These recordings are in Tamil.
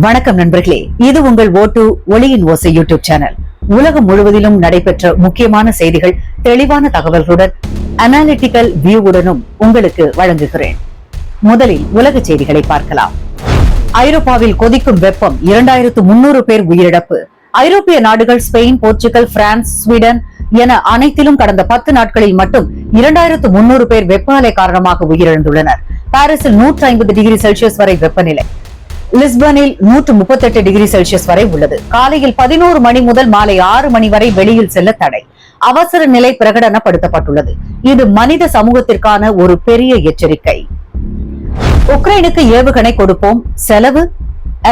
வணக்கம் நண்பர்களே. இது உங்கள் ஓட்டு ஒளியின் ஓசை யூடியூப் சேனல். உலகம் முழுவதிலும் நடைபெற்ற முக்கியமான செய்திகள் தெளிவான தகவல்களுடன் அனாலிட்டிக்கல் வியூவுடனும் உங்களுக்கு வழங்குகிறேன். முதலில் உலக செய்திகளை பார்க்கலாம். ஐரோப்பாவில் கொதிக்கும் வெப்பம் இரண்டாயிரத்து முன்னூறு பேர் உயிரிழப்பு. ஐரோப்பிய நாடுகள் ஸ்பெயின் போர்ச்சுகல் பிரான்ஸ் ஸ்வீடன் என அனைத்திலும் கடந்த பத்து நாட்களில் மட்டும் இரண்டாயிரத்து முன்னூறு பேர் வெப்பநிலை காரணமாக உயிரிழந்துள்ளனர். பாரிஸில் நூற்றி ஐம்பது டிகிரி செல்சியஸ் வரை வெப்பநிலை. லிஸ்பனில் நூற்று முப்பத்தெட்டு டிகிரி செல்சியஸ் வரை உள்ளது. காலையில் பதினோரு மணி முதல் மாலை ஆறு மணி வரை வெளியில் செல்ல தடை. அவசர நிலை பிரகடனப்படுத்தப்பட்டுள்ளது. இது மனித சமூகத்திற்கான ஒரு பெரிய எச்சரிக்கை. உக்ரைனுக்கு ஏவுகணை கொடுப்போம். செலவு?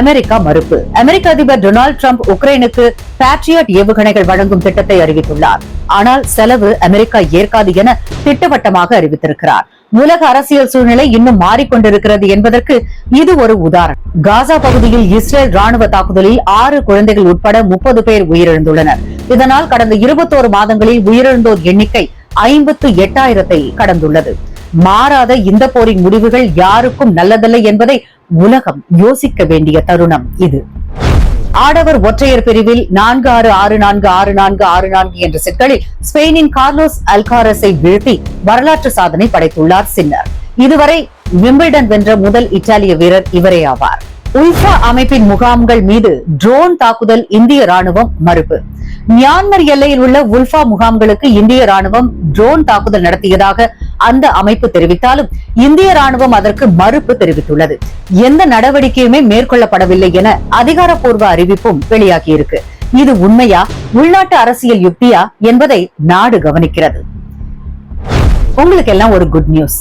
அமெரிக்கா மறுப்பு. அமெரிக்க அதிபர் டொனால்டு டிரம்ப் உக்ரைனுக்கு பேட்ரியாட் ஏவுகணைகள் வழங்கும் திட்டத்தை அறிவித்துள்ளார். ஆனால் செலவு அமெரிக்கா ஏற்காது என திட்டவட்டமாக அறிவித்திருக்கிறார். உலக அரசியல் சூழ்நிலை இன்னும் மாறிக்கொண்டிருக்கிறது என்பதற்கு இது ஒரு உதாரணம். காசா பகுதியில் இஸ்ரேல் ராணுவ தாக்குதலில் ஆறு குழந்தைகள் உட்பட முப்பது பேர் உயிரிழந்துள்ளனர். இதனால் கடந்த இருபத்தோரு மாதங்களில் உயிரிழந்தோர் எண்ணிக்கை ஐம்பத்து எட்டாயிரத்தை கடந்துள்ளது. மாறாத இந்த போரின் முடிவுகள் யாருக்கும் நல்லதல்ல என்பதை உலகம் யோசிக்க வேண்டிய தருணம் இது. ஆடவர் ஒற்றையர் பிரிவில் நான்கு ஆறு ஆறு நான்கு ஆறு நான்கு ஆறு நான்கு என்ற செட்களில் ஸ்பெயினின் கார்லோஸ் அல்காரஸை வீழ்த்தி வரலாற்று சாதனை படைத்துள்ளார் சின்னர். இதுவரை விம்பிள்டன் வென்ற முதல் இத்தாலிய வீரர் இவரே ஆவார். உல்ஃபா அமைப்பின் முகாம்கள் மீது ட்ரோன் தாக்குதல் இந்திய ராணுவம் மறுப்பு. மியான்மர் எல்லையில் உள்ள உல்ஃபா முகாம்களுக்கு இந்திய ராணுவம் ட்ரோன் தாக்குதல் நடத்தியதாக அந்த அமைப்பு தெரிவித்தாலும் இந்திய ராணுவம் அதற்கு மறுப்பு தெரிவித்துள்ளது. எந்த நடவடிக்கையுமே மேற்கொள்ளப்படவில்லை என அதிகாரப்பூர்வ அறிவிப்பும் வெளியாகியிருக்கு. இது உண்மையா உள்நாட்டு அரசியல் யுக்தியா என்பதை நாடு கவனிக்கிறது. உங்களுக்கு எல்லாம் ஒரு குட் நியூஸ்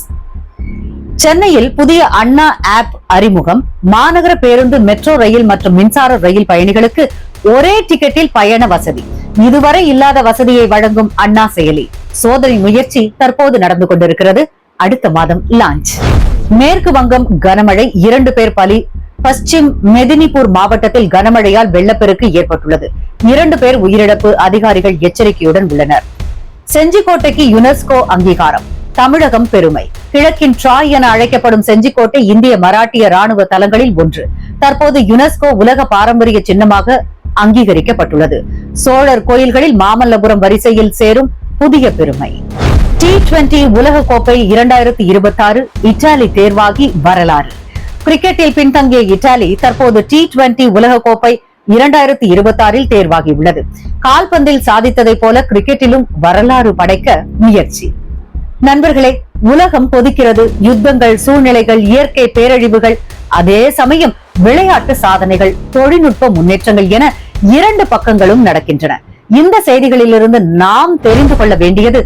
சென்னையில் புதிய அண்ணா ஆப் அறிமுகம். மாநகர பேருந்து மெட்ரோ ரயில் மற்றும் மின்சார ரயில் பயணிகளுக்கு ஒரே டிக்கெட்டில் பயண வசதி. இதுவரை இல்லாத வசதியை வழங்கும் அண்ணா செயலி. சோதனை முயற்சி தற்போது நடந்து கொண்டிருக்கிறது. அடுத்த மாதம் லான்ச் மேற்கு வங்கம் கனமழை இரண்டு பேர் பலி. பஸ்டிம் மெதினிபூர் மாவட்டத்தில் கனமழையால் வெள்ளப்பெருக்கு ஏற்பட்டுள்ளது. இரண்டு பேர் உயிரிழப்பு அதிகாரிகள் எச்சரிக்கையுடன் உள்ளனர். செஞ்சிக்கோட்டைக்கு யுனெஸ்கோ அங்கீகாரம். தமிழகம் பெருமை. கிழக்கின் ட்ராய் என அழைக்கப்படும் செஞ்சிக்கோட்டை இந்திய மராட்டிய ராணுவ தலங்களில் ஒன்று. தற்போது யுனெஸ்கோ உலக பாரம்பரிய சின்னமாக அங்கீகரிக்கப்பட்டுள்ளது. சோழர் கோயில்களில் மாமல்லபுரம் வரிசையில் சேரும் புதிய பெருமை. டி டுவெண்டி உலக கோப்பை இரண்டாயிரத்தி இருபத்தி ஆறு இத்தாலி தேர்வாகி வரலாறு. கிரிக்கெட்டில் பின்தங்கிய இத்தாலி தற்போது டி டுவெண்டி உலக கோப்பை இரண்டாயிரத்தி இருபத்தி ஆறில் தேர்வாகியுள்ளது கால்பந்தில் சாதித்ததைப் போல கிரிக்கெட்டிலும் வரலாறு படைக்க முயற்சி. நண்பர்களே உலகம் கொதிக்கிறது. யுத்தங்கள் சூழ்நிலைகள் இயற்கை பேரழிவுகள் அதே சமயம் விளையாட்டு சாதனைகள் தொழில்நுட்ப முன்னேற்றங்கள் என இரண்டு பக்கங்களும் நடக்கின்றன. இந்த செய்திகளிலிருந்து நாம் தெரிந்து கொள்ள வேண்டியது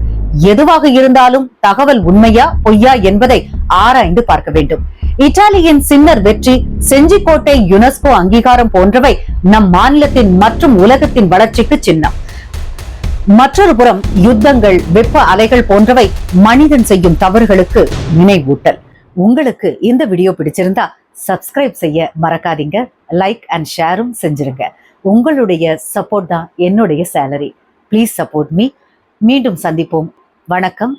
எதுவாக இருந்தாலும் தகவல் உண்மையா பொய்யா என்பதை ஆராய்ந்து பார்க்க வேண்டும். இத்தாலியின் சின்னர் வெற்றி செஞ்சிக்கோட்டை யுனெஸ்கோ அங்கீகாரம் போன்றவை நம் மாநிலத்தின் மற்றும் உலகத்தின் வளர்ச்சிக்கு சின்னம். மற்றொரு புறம் யுத்தங்கள் வெப்ப அலைகள் போன்றவை மனிதன் செய்யும் தவறுகளுக்கு நினைவூட்டல். உங்களுக்கு இந்த வீடியோ பிடிச்சிருந்தா சப்ஸ்கிரைப் செய்ய மறக்காதீங்க லைக் அண்ட் ஷேரும் செஞ்சிருங்க. உங்களுடைய சப்போர்ட் தான் என்னுடைய சேலரி ப்ளீஸ் சப்போர்ட் மீ மீண்டும் சந்திப்போம். வணக்கம்.